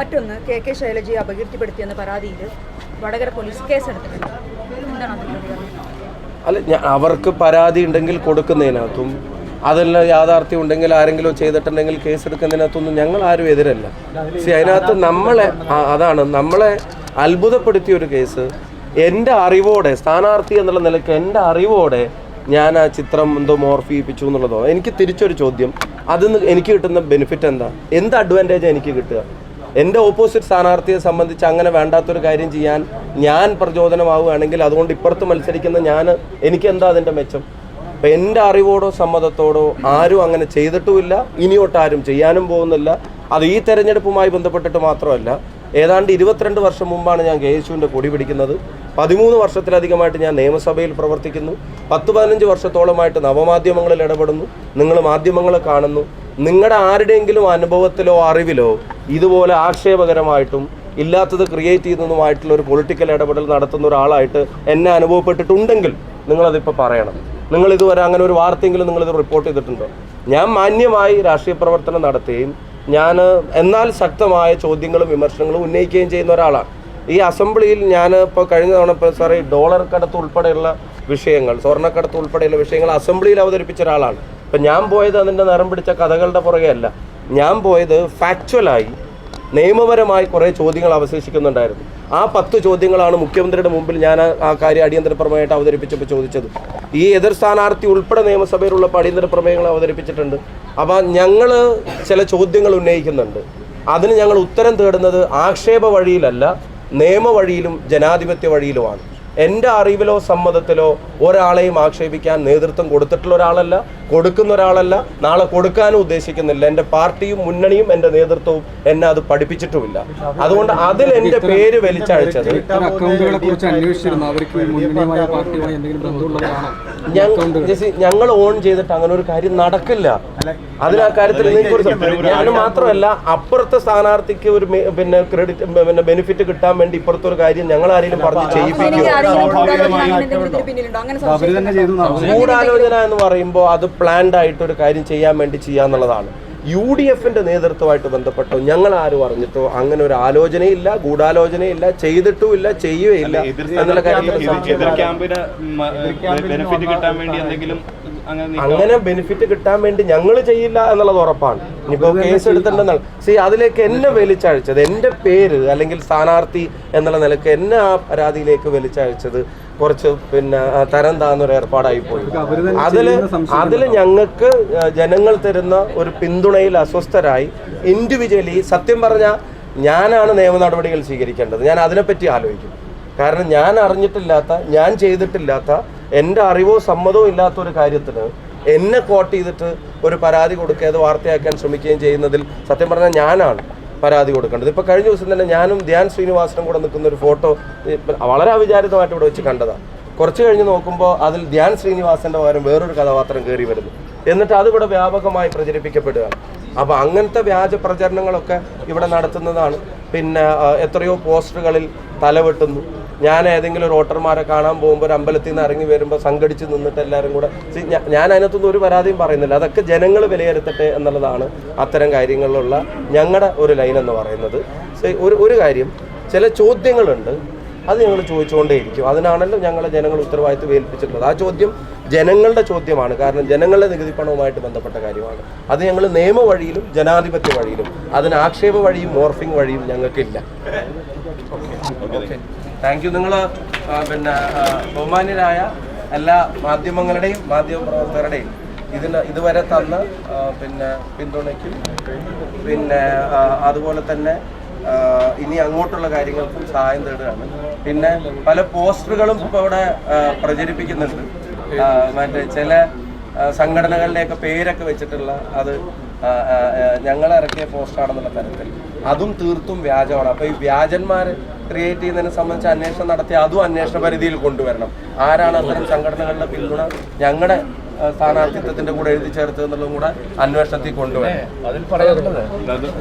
മറ്റൊന്ന് K K ശൈലജയെ അപകീർത്തിപ്പെടുത്തിയെന്ന പരാതിയിൽ Vadakara police കേസെടുത്തിട്ടുണ്ട് എന്താണ് അല്ല അവർക്ക് പരാതി ഉണ്ടെങ്കിൽ കൊടുക്കുന്നതിനകത്തും അതെല്ലാം യാഥാർത്ഥ്യം ഉണ്ടെങ്കിൽ ആരെങ്കിലും ചെയ്തിട്ടുണ്ടെങ്കിൽ കേസ് എടുക്കുന്നതിനകത്തൊന്നും ഞങ്ങൾ ആരും എതിരല്ല. പക്ഷേ അതിനകത്ത് നമ്മളെ അതാണ് നമ്മളെ അത്ഭുതപ്പെടുത്തിയ ഒരു കേസ്. എന്റെ അറിവോടെ സ്ഥാനാർത്ഥി എന്നുള്ള നിലയ്ക്ക് എന്റെ അറിവോടെ ഞാൻ ആ ചിത്രം എന്തോ മോർഫിയിപ്പിച്ചു എന്നുള്ളതോ? എനിക്ക് തിരിച്ചൊരു ചോദ്യം. അതിൽ നിന്ന് എനിക്ക് കിട്ടുന്ന ബെനിഫിറ്റ് എന്താ? എന്ത് അഡ്വാന്റേജ് എനിക്ക് കിട്ടുക? എന്റെ ഓപ്പോസിറ്റ് സ്ഥാനാർത്ഥിയെ സംബന്ധിച്ച് അങ്ങനെ വേണ്ടാത്തൊരു കാര്യം ചെയ്യാൻ ഞാൻ പ്രചോദനമാവുകയാണെങ്കിൽ അതുകൊണ്ട് ഇപ്പുറത്ത് മത്സരിക്കുന്ന ഞാൻ എനിക്ക് എന്താ അതിന്റെ മെച്ചം? അപ്പം എന്റെ അറിവോടോ സമ്മതത്തോടോ ആരും അങ്ങനെ ചെയ്തിട്ടുമില്ല. ഇനിയോട്ട് ആരും ചെയ്യാനും പോകുന്നില്ല. അത് ഈ തെരഞ്ഞെടുപ്പുമായി ബന്ധപ്പെട്ടിട്ട് മാത്രമല്ല ഏതാണ്ട് ഇരുപത്തിരണ്ട് വർഷം മുമ്പാണ് ഞാൻ കെ യേശുവിന്റെ കൊടി പിടിക്കുന്നത്. പതിമൂന്ന് വർഷത്തിലധികമായിട്ട് ഞാൻ നിയമസഭയിൽ പ്രവർത്തിക്കുന്നു. പത്ത് പതിനഞ്ച് വർഷത്തോളമായിട്ട് നവമാധ്യമങ്ങളിൽ ഇടപെടുന്നു. നിങ്ങൾ മാധ്യമങ്ങളെ കാണുന്നു. നിങ്ങളുടെ ആരുടെയെങ്കിലും അനുഭവത്തിലോ അറിവിലോ ഇതുപോലെ ആക്ഷേപകരമായിട്ടും ഇല്ലാത്തത് ക്രിയേറ്റ് ചെയ്യുന്നതുമായിട്ടുള്ള ഒരു പൊളിറ്റിക്കൽ ഇടപെടൽ നടത്തുന്ന ഒരാളായിട്ട് എന്നെ അനുഭവപ്പെട്ടിട്ടുണ്ടെങ്കിൽ നിങ്ങളതിപ്പോൾ പറയണം. നിങ്ങൾ ഇതുവരെ അങ്ങനെ ഒരു വാർത്തയെങ്കിലും നിങ്ങളിത് റിപ്പോർട്ട് ചെയ്തിട്ടുണ്ടോ? ഞാൻ മാന്യമായി രാഷ്ട്രീയ പ്രവർത്തനം നടത്തുകയും ഞാൻ എന്നാൽ ശക്തമായ ചോദ്യങ്ങളും വിമർശനങ്ങളും ഉന്നയിക്കുകയും ചെയ്യുന്ന ഒരാളാണ്. ഈ അസംബ്ലിയിൽ ഞാൻ ഇപ്പോൾ കഴിഞ്ഞ തവണ ഇപ്പോൾ സാറേ ഡോളർ കടത്ത് ഉൾപ്പെടെയുള്ള വിഷയങ്ങൾ സ്വർണക്കടത്ത് ഉൾപ്പെടെയുള്ള വിഷയങ്ങൾ അസംബ്ലിയിൽ അവതരിപ്പിച്ച ഒരാളാണ്. ഇപ്പം ഞാൻ പോയത് അതിന്റെ നിറം പിടിച്ച കഥകളുടെ പുറകെ അല്ല ഞാൻ പോയത് ഫാക്ച്വലായി നിയമപരമായി കുറേ ചോദ്യങ്ങൾ അവശേഷിക്കുന്നുണ്ടായിരുന്നു. ആ പത്ത് ചോദ്യങ്ങളാണ് മുഖ്യമന്ത്രിയുടെ മുമ്പിൽ ഞാൻ ആ- കാര്യം അടിയന്തര പ്രമേയമായിട്ട് അവതരിപ്പിച്ചപ്പോൾ ചോദിച്ചത്. ഈ എതിർ സ്ഥാനാർത്ഥി ഉൾപ്പെടെ നിയമസഭയിലുള്ള അടിയന്തര പ്രമേയങ്ങൾ അവതരിപ്പിച്ചിട്ടുണ്ട്. അപ്പോൾ ഞങ്ങൾ ചില ചോദ്യങ്ങൾ ഉന്നയിക്കുന്നുണ്ട്. അതിന് ഞങ്ങൾ ഉത്തരം തേടുന്നത് ആക്ഷേപ വഴിയിലല്ല നിയമ വഴിയിലും ജനാധിപത്യ വഴിയിലുമാണ്. എന്റെ അറിവിലോ സമ്മതത്തിലോ ഒരാളെയും ആക്ഷേപിക്കാൻ നേതൃത്വം കൊടുത്തിട്ടുള്ള ഒരാളല്ല കൊടുക്കുന്ന ഒരാളല്ല നാളെ കൊടുക്കാനും ഉദ്ദേശിക്കുന്നില്ല. എന്റെ പാർട്ടിയും മുന്നണിയും എന്റെ നേതൃത്വവും എന്നെ അത് പഠിപ്പിച്ചിട്ടുമില്ല. അതുകൊണ്ട് അതിൽ എന്റെ പേര് വലിച്ചഴിച്ചത് ഇത്തരം അക്കൗണ്ടുകളെ കുറിച്ച് അന്വേഷിച്ചിരുന്നു. അവർക്ക് ഈ മുന്നണിയുമായ പാർട്ടിയുമായി എന്തെങ്കിലും ബന്ധമുള്ളവരാണോ ഈ അക്കൗണ്ടുകൾ. ഞങ്ങൾ ഞങ്ങൾ ഓൺ ചെയ്തിട്ട് അങ്ങനെ ഒരു കാര്യം നടക്കില്ല. അതിനാ ആ കാര്യത്തിൽ ഞാൻ മാത്രമല്ല അപ്പുറത്തെ സ്ഥാനാർത്ഥിക്ക് ഒരു പിന്നെ ക്രെഡിറ്റ് പിന്നെ ബെനിഫിറ്റ് കിട്ടാൻ വേണ്ടി ഇപ്പുറത്തെ ഒരു കാര്യം ഞങ്ങൾ ആരെങ്കിലും പറഞ്ഞ് ചെയ്യിപ്പിക്കും ഗൂഢാലോചന എന്ന് പറയുമ്പോൾ അത് പ്ലാൻഡ് ആയിട്ട് ഒരു കാര്യം ചെയ്യാൻ വേണ്ടി ചെയ്യാന്നുള്ളതാണ് യു ഡി എഫിന്റെ നേതൃത്വമായിട്ട് ബന്ധപ്പെട്ടോ? ഞങ്ങൾ ആരും അറിഞ്ഞിട്ടോ? അങ്ങനെ ഒരു ആലോചനയില്ല ഗൂഢാലോചനയില്ല ചെയ്തിട്ടുമില്ല ചെയ്യുകയില്ല എന്നുള്ള കാര്യത്തിൽ അങ്ങനെ ബെനിഫിറ്റ് കിട്ടാൻ വേണ്ടി ഞങ്ങൾ ചെയ്യില്ല എന്നുള്ളത് ഉറപ്പാണ്. ഇനിയിപ്പോ കേസ് എടുത്തിട്ടുണ്ടെന്നാണ് സി അതിലേക്ക് എന്നെ വലിച്ചഴിച്ചത് എന്റെ പേര് അല്ലെങ്കിൽ സ്ഥാനാർത്ഥി എന്നുള്ള നിലയ്ക്ക് എന്നെ ആ പരാതിയിലേക്ക് വലിച്ചഴിച്ചത് കുറച്ച് പിന്നെ ആ, തരം താന്നൊരു ഏർപ്പാടായി പോയി. അതിൽ അതിൽ ഞങ്ങൾക്ക് ജനങ്ങൾ തരുന്ന ഒരു പിന്തുണയിൽ അസ്വസ്ഥരായി ഇൻഡിവിജ്വലി സത്യം പറഞ്ഞാൽ ഞാനാണ് നിയമ നടപടികൾ സ്വീകരിക്കേണ്ടത്. ഞാൻ അതിനെപ്പറ്റി ആലോചിക്കും. കാരണം ഞാൻ അറിഞ്ഞിട്ടില്ലാത്ത ഞാൻ ചെയ്തിട്ടില്ലാത്ത എന്റെ അറിവോ സമ്മതമോ ഇല്ലാത്ത ഒരു കാര്യത്തിന് എന്നെ കോട്ട് ചെയ്തിട്ട് ഒരു പരാതി കൊടുക്കുക അത് വാർത്തയാക്കാൻ ശ്രമിക്കുകയും ചെയ്യുന്നതിൽ സത്യം പറഞ്ഞാൽ ഞാനാണ് പരാതി കൊടുക്കേണ്ടത്. ഇപ്പോൾ കഴിഞ്ഞ ദിവസം തന്നെ ഞാനും ധ്യാൻ ശ്രീനിവാസനും കൂടെ നിൽക്കുന്ന ഒരു ഫോട്ടോ വളരെ അവിചാരിതമായിട്ട് ഇവിടെ വെച്ച് കണ്ടതാണ് കുറച്ച് കഴിഞ്ഞ് നോക്കുമ്പോൾ അതിൽ ധ്യാൻ ശ്രീനിവാസന്റെ പകരം വേറൊരു കഥാപാത്രം കയറി വരുന്നു. എന്നിട്ട് അതിവിടെ വ്യാപകമായി പ്രചരിപ്പിക്കപ്പെടുക. അപ്പോൾ അങ്ങനത്തെ വ്യാജ പ്രചരണങ്ങളൊക്കെ ഇവിടെ നടത്തുന്നതാണ്. പിന്നെ എത്രയോ പോസ്റ്ററുകളിൽ തലവെട്ടുന്നു. ഞാൻ ഏതെങ്കിലും ഒരു വോട്ടർമാരെ കാണാൻ പോകുമ്പോൾ ഒരു അമ്പലത്തിൽ നിന്ന് ഇറങ്ങി വരുമ്പോൾ സംഘടിച്ച് നിന്നിട്ട് എല്ലാവരും കൂടെ ഞാൻ അതിനകത്തൊന്നും ഒരു പരാതിയും പറയുന്നില്ല. അതൊക്കെ ജനങ്ങൾ വിലയിരുത്തട്ടെ എന്നുള്ളതാണ് അത്തരം കാര്യങ്ങളിലുള്ള ഞങ്ങളുടെ ഒരു ലൈൻ എന്ന് പറയുന്നത്. ഒരു ഒരു കാര്യം ചില ചോദ്യങ്ങളുണ്ട്. അത് ഞങ്ങൾ ചോദിച്ചുകൊണ്ടേയിരിക്കും അതിനാണല്ലോ ഞങ്ങളെ ജനങ്ങൾ ഉത്തരവാദിത്വം ഏൽപ്പിച്ചിട്ടുള്ളത്. ആ ചോദ്യം ജനങ്ങളുടെ ചോദ്യമാണ്. കാരണം ജനങ്ങളുടെ നികുതി പണവുമായിട്ട് ബന്ധപ്പെട്ട കാര്യമാണ്. അത് ഞങ്ങൾ നിയമ വഴിയിലും ജനാധിപത്യ വഴിയിലും അതിന് ആക്ഷേപ വഴിയും മോർഫിംഗ് വഴിയും ഞങ്ങൾക്കില്ല. Okay thank you. നിങ്ങൾ പിന്നെ ബഹുമാന്യരായ എല്ലാ മാധ്യമങ്ങളുടെയും മാധ്യമ പ്രവർത്തകരുടെയും ഇതിന് ഇതുവരെ തന്ന പിന്നെ പിന്തുണയ്ക്കും. പിന്നെ അതുപോലെ തന്നെ ഇനി അങ്ങോട്ടുള്ള കാര്യങ്ങൾക്കും സഹായം തേടുകയാണ്. പിന്നെ പല പോസ്റ്ററുകളും ഇപ്പോൾ ഇവിടെ ആ, പ്രചരിപ്പിക്കുന്നുണ്ട്. മറ്റേ ചില സംഘടനകളുടെയൊക്കെ പേരൊക്കെ വെച്ചിട്ടുള്ള അത് ഞങ്ങൾ ഇറക്കിയ പോസ്റ്റാണെന്നുള്ള തരത്തിൽ. അതും തീർത്തും വ്യാജമാണ്. അപ്പോൾ ഈ വ്യാജന്മാർ ക്രിയേറ്റ് ചെയ്യുന്നതിനെ സംബന്ധിച്ച് അന്വേഷണം നടത്തി അതും അന്വേഷണ പരിധിയിൽ കൊണ്ടുവരണം. ആരാണ് അത്തരം സംഘടനകളുടെ പിന്തുണ? ഞങ്ങളുടെ സ്ഥാനാർത്ഥിത്വത്തിന്റെ കൂടെ എഴുതി ചേർത്തതെന്നുള്ളതും കൂടെ അന്വേഷണത്തിൽ കൊണ്ടുവരണം.